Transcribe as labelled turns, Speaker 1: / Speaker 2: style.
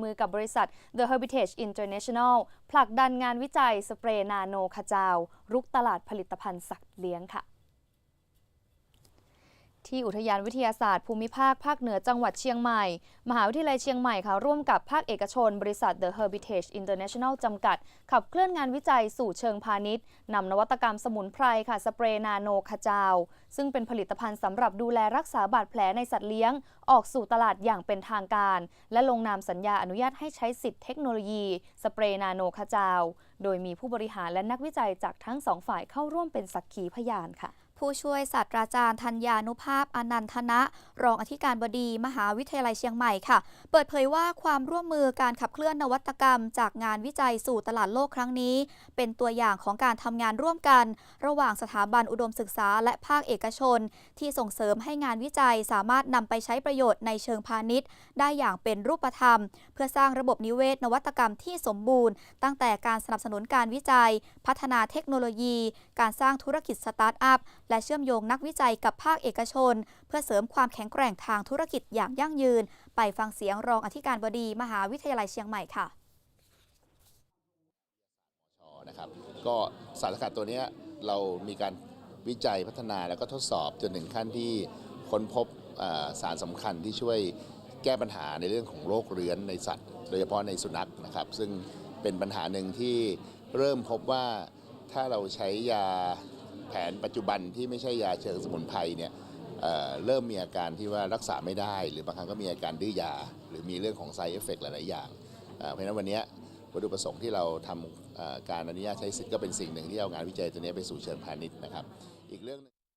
Speaker 1: มือกับบริษัท The Heritage International ผลักดันงานวิจัยสเปรย์นาโนขจาว รุกตลาดผลิตภัณฑ์สัตว์เลี้ยงค่ะ ที่อุทยานวิทยาศาสตร์ภูมิภาคภาคเหนือจังหวัดเชียงใหม่ มหาวิทยาลัยเชียงใหม่ค่ะร่วมกับภาคเอกชน บริษัท The Hermitage International จำกัด ขับเคลื่อนงานวิจัยสู่เชิงพาณิชย์นำนวัตกรรมสมุนไพรค่ะสเปรย์นาโนขจาว ซึ่งเป็นผลิตภัณฑ์สำหรับดูแลรักษาบาดแผลในสัตว์เลี้ยง ออกสู่ตลาดอย่างเป็นทางการ และลงนามสัญญาอนุญาตให้ใช้สิทธิเทคโนโลยีสเปรย์นาโนขจาว โดยมีผู้บริหารและนักวิจัยจากทั้งสองฝ่ายเข้าร่วมเป็นสักขีพยานค่ะ
Speaker 2: ผู้ช่วยศาสตราจารย์ธัญญานุภาพอนันทนะ รองอธิการบดีมหาวิทยาลัยเชียงใหม่ค่ะ เปิดเผยว่าความร่วมมือการขับเคลื่อนนวัตกรรม จากงานวิจัยสู่ตลาดโลกครั้งนี้ เป็นตัวอย่างของการทำงานร่วมกัน ระหว่างสถาบันอุดมศึกษา และภาคเอกชน ที่ส่งเสริมให้งานวิจัยสามารถนำไปใช้ประโยชน์ในเชิงพาณิชย์ ได้อย่างเป็นรูปธรรม เพื่อสร้างระบบนิเวศนวัตกรรมที่สมบูรณ์ ตั้งแต่การสนับสนุนการวิจัย พัฒนาเทคโนโลยี การสร้างธุรกิจสตาร์ทอัพและเชื่อมโยงนักวิจัยกับภาคเอกชน เพื่อเสริมความแข็งแกร่งทางธุรกิจอย่างยั่งยืน ไปฟังเสียงรองอธิการบดี มหาวิทยาลัยเชียงใหม่ค่ะ
Speaker 3: นะครับก็สารสกัดตัวนี้เรามีการวิจัยพัฒนาแล้วก็ทดสอบจนถึงขั้นที่ค้นพบสารสำคัญที่ช่วยแก้ปัญหาในเรื่องของโรคเรื้อนในสัตว์ โดยเฉพาะในสุนัขนะครับ ซึ่งเป็นปัญหาหนึ่งที่เริ่มพบว่าถ้าเราใช้ยา แผนปัจจุบันที่ไม่ใช่ยาเชิงสมุนไพรเนี่ยเเริ่มมีอาการที่ว่ารักษาไม่ได้ หรือบางครั้งก็มีอาการดื้อยา หรือมีเรื่องของ side effect หลาย ๆ อย่าง เพราะฉะนั้นวันนี้วัตถุประสงค์ที่เราทำการอนุญาตใช้สิทธิ์ก็เป็นสิ่งหนึ่งที่เอางานวิจัยตัวนี้ไปสู่เชิงพาณิชย์นะครับ อีกเรื่องหนึ่ง